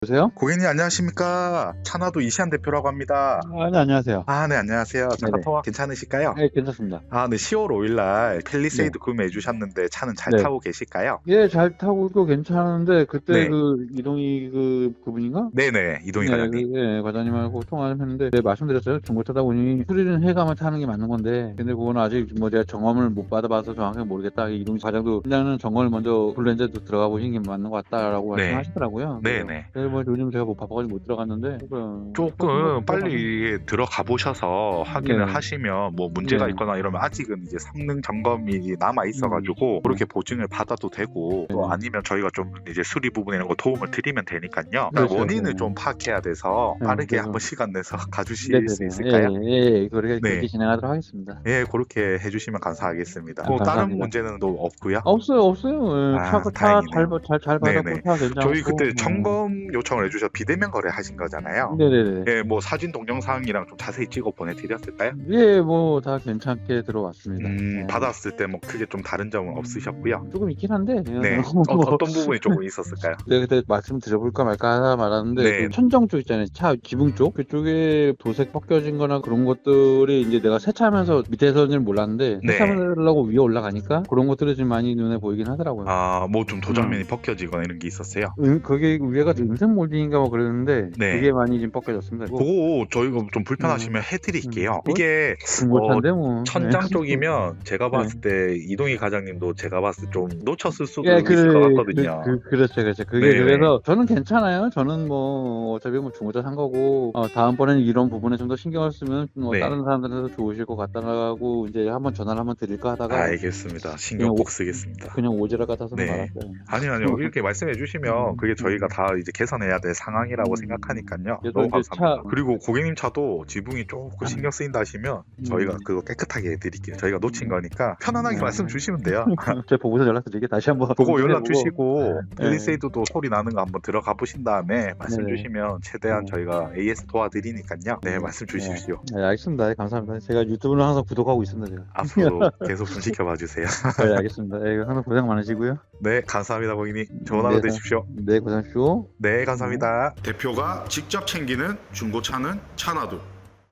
보세요? 고객님 안녕하십니까? 차나도 이시안 대표라고 합니다. 아, 네, 안녕하세요. 아, 네, 안녕하세요. 네네. 차카토와 괜찮으실까요? 네, 괜찮습니다. 아, 네, 10월 5일 날 펠리세이드 구매해 주셨는데 차는 잘 네. 타고 계실까요? 예, 잘 타고 있고 괜찮은데 그때 네. 그 이동희 그 그분인가? 네 네, 이동희 네, 과장님. 그, 예, 과장님하고 통화를 했는데 네, 말씀드렸어요. 중고 타다 보니 수리는 해가면 타는 게 맞는 건데 근데 그거는 아직 뭐 제가 점검을 못 받아봐서 정확하게 모르겠다. 이동희 과장도 일단은 점검을 먼저 블렌즈도 들어가 보신 게 맞는 것 같다라고 네. 말씀하시더라고요. 네 네. 뭐 요즘 제가 못 바빠가지고 못 들어갔는데 뭐 조금 빨리 들어가 보셔서 확인을 네. 하시면 뭐 문제가 네. 있거나 이러면 아직은 이제 성능 점검이 남아 있어가지고 그렇게 보증을 받아도 되고 또 음. 네. 아니면 저희가 좀 이제 수리 부분에 이런 거 도움을 드리면 되니까요. 그렇죠. 원인을 네. 좀 파악해야 돼서 네, 빠르게 한번 시간 내서 가주실. 수 있을까요? 예, 예, 예. 그렇게, 네. 그렇게 진행하도록 하겠습니다. 예, 그렇게 해주시면 감사하겠습니다. 아, 뭐 다른. 문제는 또 없고요. 없어요, 없어요. 예, 아, 차가 다행이네요. 차잘잘 받았고 네네. 차 괜찮고. 저희 그때 음. 점검 요 청을 해주셔 비대면 거래 하신 거잖아요. 네네네. 예, 뭐 사진 동영상이랑 좀 자세히 찍어 보내드렸을까요? 예, 뭐 다 괜찮게 들어왔습니다. 음, 네. 받았을 때 뭐 크게 좀 다른 점은 없으셨고요. 조금 있긴 한데. 네, 뭐, 어, 어떤 부분이 조금 있었을까요? 네, 그때 말씀드려볼까 말까 하다 말았는데 네. 그 천정 쪽 있잖아요. 차 지붕 쪽 그쪽에 도색 벗겨진,거나 그런 것들이 이제 내가 세차하면서 밑에서는 몰랐는데 네. 세차하려고 위에 올라가니까 그런 것들이 좀 많이 눈에 보이긴 하더라고요. 아, 뭐좀 음. 도장면이 벗겨지거나 이런 게 있었어요. 은, 거기 위에가 은색 몰딩인가 뭐 그랬는데 네. 그게 많이 좀 벗겨졌습니다. 그거 저희가 좀 불편하시면 해드릴게요. 음. 이게 못한데 뭐. 천장 네. 쪽이면 제가 봤을 때 이동희 과장님도 제가 봤을 때 좀 놓쳤을 수도 예, 있을 것 같거든요. 그, 그, 그 렇죠, 그렇죠. 그게 네. 그래서 저는 괜찮아요. 저는 뭐 어차피 뭐 중고차 산 거고 어, 다음번에는 이런 부분에 좀 더 신경을 쓰면 뭐 네. 다른 사람들한테도 좋으실 것 같다고 이제 한번 전화를 한번 드릴까 하다가 알겠습니다. 신경 꼭 쓰겠습니다. 그냥 오지랖 같아서 네. 말았어요. 아니요, 아니요. 이렇게 말씀해 주시면 음, 그게 음. 저희가 다 이제 개선해야 될 상황이라고 음. 생각하니까요. 너무 감사합니다. 차- 그리고 고객님 차도 지붕이 조금 신경 쓰인다 하시면 저희가 음. 그거 깨끗하게 해드릴게요. 저희가 놓친 음. 거니까 편안하게 음. 말씀 주시면 돼요. 제가 보고서 연락드릴게 다시 한번. 그거 연락. 주시고 네. 펠리세이드도 소리 나는 거 한번 들어가 보신 다음에 말씀 네네. 주시면 최대한 네. 저희가 AS 도와드리니까요. 네, 말씀 주십시오. 네, 알겠습니다. 네, 감사합니다. 제가 유튜브는 항상 구독하고 있습니다. 앞으로 계속 좀 지켜봐 주세요. 네, 알겠습니다. 네, 항상 고생 많으시고요. 네, 감사합니다, 고객님. 좋은 하루 네, 되십시오. 네, 고생하십시오. 네, 감사합니다. 대표가 직접 챙기는 중고차는 차나도